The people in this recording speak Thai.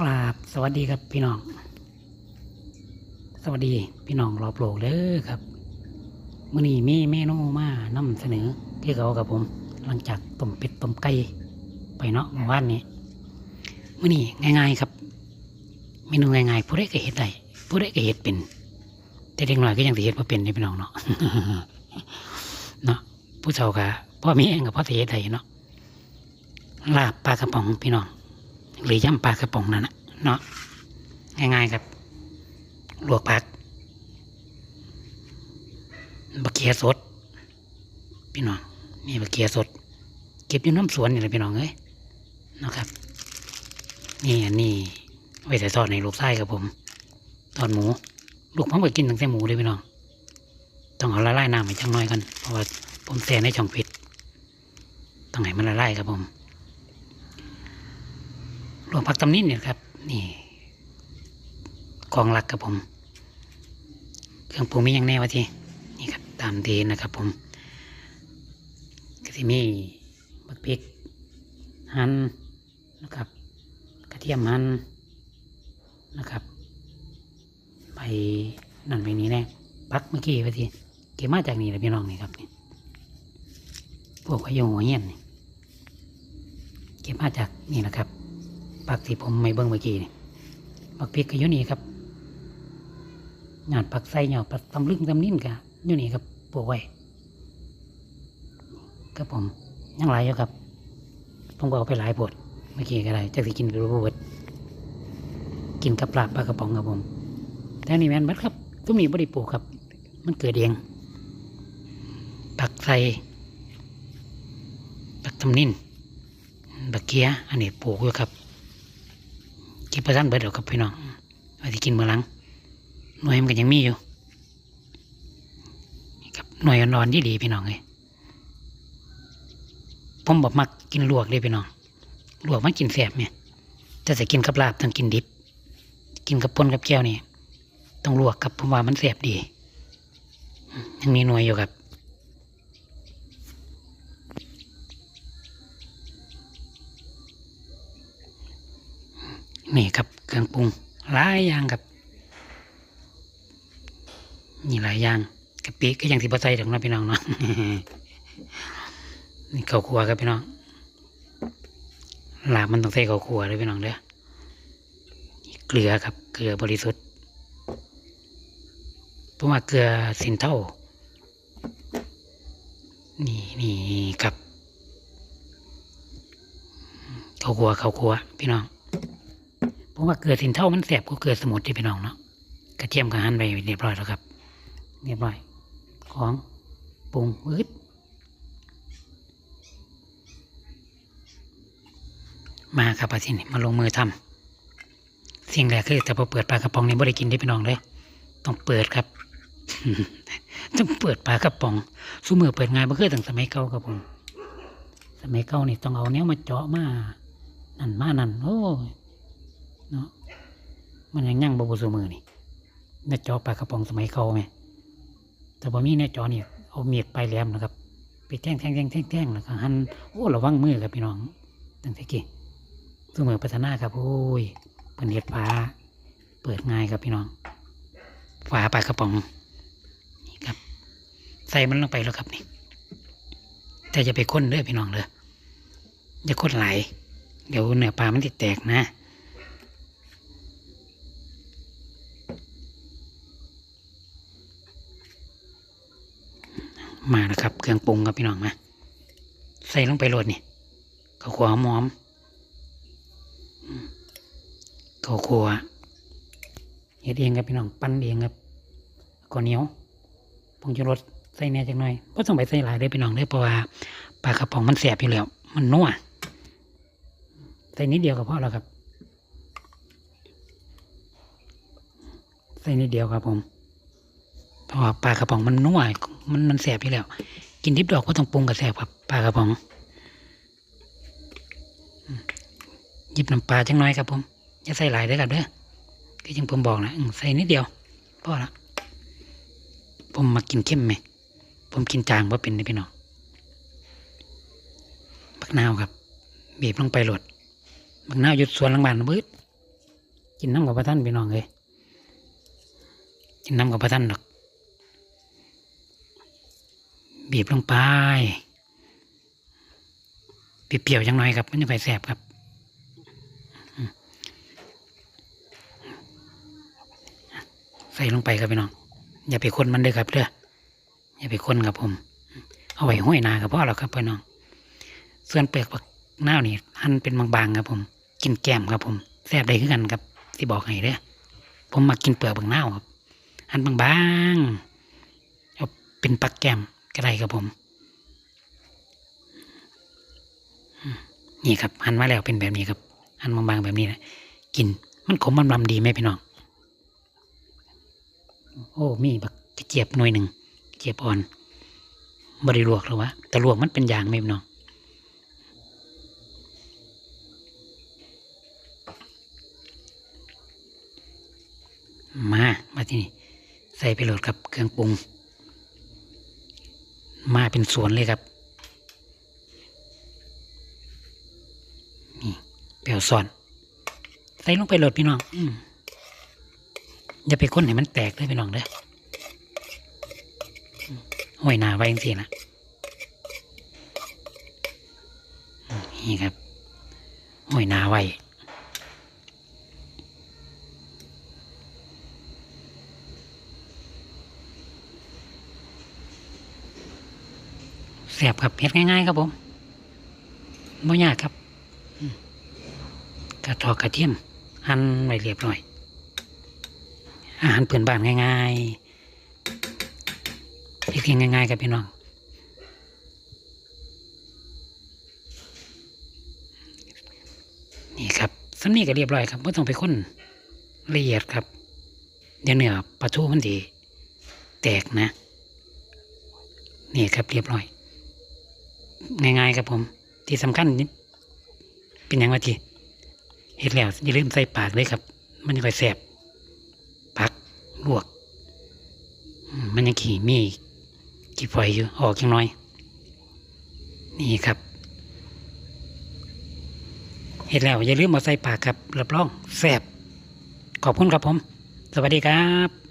กราบสวัสดีครับพี่น้อง สวัสดีพี่น้องรอบโลกเด้อครับมื่อนี้มีเมนูมานำเสนอที่เขากับผม หลังจากต้มเป็ดต้มไก่ไปเนาะเมื่อวานนี้มื่อนี้ง่าย ๆครับ เมนูง่ายๆผู้ใดก็เห็ดได้ผู้ใดก็เห็ดเป็น แต่เด็กน้อยก็ยังเห็ดมาเป็นนี่พี่น้องเนาะเนาะผู้เฒ่าก็พ่อแม่เองกับพ่อเห็ดได้เนาะลาบปลากระป๋องพี่น้อง หรือย่ำปลากระป๋องนั่นนะเนาะง่ายๆครับลวกผักบะเกียสด พี่น้องนี่บะเกียสด เก็บอยู่น้ำสวนนี่แหละพี่น้องเอ้ยนาะครับ นี่อันนี้ไว้ใส่ทอดในลูกไส้ครับผมทอดหมู ลูกผมก็กินตั้งแต่หมูเลยพี่น้องต้องเอาละลายน้ำไปจังน้อยกันเพราะว่าผมแช่ในช่องฟิตต้องให้มันละลายครับผม หลวงพักตำนินเนี่ยครับ นี่กองหลักครับผม เครื่องปรุงมีอย่างแน่วะทีนี่ครับตามเดนนะครับผมก็จะมีบักพริกหั่นนะครับ กระเทียมหั่นนะครับไปนั่นไปนี้แน่พักเมื่อกี้วะทีเก็บมาจากนี่แหละพี่น้องนี่ครับนี่พวกพยงหัวเหี้ยนเก็บมาจากนี่แหละครับ ปักที่ผมไม่เบิ่งเมื่อกี้นี่ปักพริกก็อยู่นี่ครับหยอดปักไส้หยอดปักตำลึงตำนิ่นกะอยู่นี่ครับปลูกไว้ครับผมยังหลายอยู่ครับผมก็เอาไปหลายบทเมื่อกี้ก็ได้จะสิกินไปรู้บทกินกับปลาปลากระป๋องครับผมแต่นี่แมนบัดครับตุ้มนี้บริปลูกครับ มันเกิดเองปักไส้ปักตำนิ่นบักเกียอันนี้ปลูกอยู่ครับ กินประทันเบิดเดี๋ยวกับพี่น้องว่าที่กินเมื่อหลังหน่วยมันก็ยังมีอยู่ครับหน่วยอ่อนๆดีดีพี่น้องเลยผมบอกมักกินลวกเลยพี่น้องลวกมันกินแสบเนี่ยแต่จะกินกับลาบต้องกินดิบ กินกับปนกับแก้วนี่ต้องลวกครับผมว่ามันแสบดียังมีหน่วยอยู่ครับ นี่ครับเครื่องปรุงหลายอย่างครับนี่หลายอย่างกะปิก็อยังสิบใส่ถึงนะพี่น้องเนาะนี่ข้าวคั่วครับพี่น้องลาบมันต้องใส่ข้าวคั่วเลยพี่น้องเด้อเกลือครับเกลือบริสุทธิ์เพราะว่าเกลือสินเท่า นี่นี่ครับข้าวคั่วข้าวคั่วพี่น้อง ว่าเกลือสินเท่ามันแสบกว่าเกลือสมุนที่พี่น้องเนาะกระเทียมกับหั่นไปเรียบร้อยแล้วครับ เรียบร้อย ของปรุงวืดมาครับอาทินมาลงมือทำสิ่งแรกคือแต่พอเปิดปลากระป๋องนี่ไม่ได้กินได้พี่น้องเลยต้องเปิดครับต้องเปิดปลากระป๋องสู้มือเปิดงานเพื่อตั้งสมัยเก่าครับผมสมัยเก่านี่ต้องเอาเนี้ยมาเจาะมานั่นมานั่นโอ้ เนาะมันยังยั่งบบุสมือนี่เนื้อจอปลากระป๋องสมัยเก่าไหมแต่พอมีเนื้อจอนี่ยเอาเมียดปลายแหลมนะครับ ไปแท่งแท่งแท่งแท่งแท่งแล้วก็หันโอ้ระวังมือครับพี่น้องตั้งแต่กี้สมือพัฒนาครับโอ้ยเป็นเห็ดฟ้า เปิดง่ายครับพี่น้องฝาปลากระป๋องนี่ครับ ใส่มันลงไปแล้วครับนี่แต่จะไปค้นเด้อพี่น้องเด้อย่าค้นไหลเดี๋ยวเนื้อปลามันติดแตกนะ มาแล้วครับ เครื่องปรุงครับพี่น้องมา ใส่ลงไปโรดนี่ข้าวคั่วหอมๆข้าวคั่วเฮ็ดเองครับพี่น้องปั้นเองครับข้าวเหนียวผงชูรสใส่แน่จักหน่อยก็ต้องไปใส่หลายเลยพี่น้องเลยเพราะว่าปลากระป๋องมันแสบอยู่แล้ว มันนัวใส่นิดเดียวก็พอแล้วครับ ใส่นิดเดียวครับผม ราะว่าปลากระป๋องมันนัวมันมันแสบอยู่แล้ว กินดิบดอกก็ต้องปรุงกับแสบครับปลากระป๋องหยิบน้ำปลาจังน้อยครับผมอย่าใส่หลายเด้อครับเด้อก็ยังผมบอกนะใส่นิดเดียวพอละผมมากินเข้มไหมผมกินจางว่าเป็นนะพี่น้องบักนาวครับบีบลงไปหลดบักนาวหยุดสวนหลังบ้านบืดกินน้ำกับพระท่านพี่น้องเลยกินน้ำกับพระท่านหรอก บีบลงไปเปรี้ยวๆจังหน่อยครับมันจะไปแสบครับใส่ลงไปครับพี่น้อง อย่าไปคนมันเลยครับเด้ออย่าไปคนครับผม เอาไว้ห้อยนากับพ่อเราครับพี่น้อง ส่วนเปลือกผักหน้าวนี่หั่นเป็นบางๆครับผม กินแกมครับผมแซ่บได้คือกันครับที่บอกให้เด้อผมมากินเปลือกบางหน้าครับหั่นบางๆเอาเป็นปักแกม ก็ได้ครับผม นี่ครับหั่นมาแล้วเป็นแบบนี้ครับหั่นบางๆแบบนี้นะกิน มันขมมันลำดีไหมพี่น้อง โอ้มีบักกระเจี๊ยบหน่วยหนึ่งกระเจี๊ยบอ่อนบริลวกหรอวะแต่ลวกมันเป็นยางไหมพี่น้องมา มาที่นี่ ใส่ไปโหลดกับเครื่องปรุง มาเป็นสวนเลยครับ นี่เปรียวซ่อน ใส่ลงไปโหลดพี่น้องอือย่าไปค้นให้มันแตกเลยพี่น้องเด้อห้อยหนาไว้จังซี่นะนี่ครับห้อยหนาไว้ เสียบครับเฮ็ดง่ายๆครับผมไม่ยากครับกระทอกกระเทียมหั่นไว้เรียบร้อย อาหารเพื้นบ้านง่ายๆเพียงง่ายๆครับพี่น้องนี่ครับสำนีก็เรียบร้อยครับไม่ต้องไปค้นละเอียดครับ เดี๋ยวเนื้อปลาทูมันดีแตกนะ นี่ครับเรียบร้อย ง่ายๆครับผม ที่สำคัญเป็นอย่างว่าที่เห็ดแล้วอย่าลืมใส่ปากเลยครับ มันจะค่อยแสบปักลวกมมันยังขี่มีกี่ฝอยอยู่ออกยังน้อย นี่ครับเห็ดแล้วอย่าลืมมาใส่ปากครับรับรองแสบขอบคุณครับผม สวัสดีครับ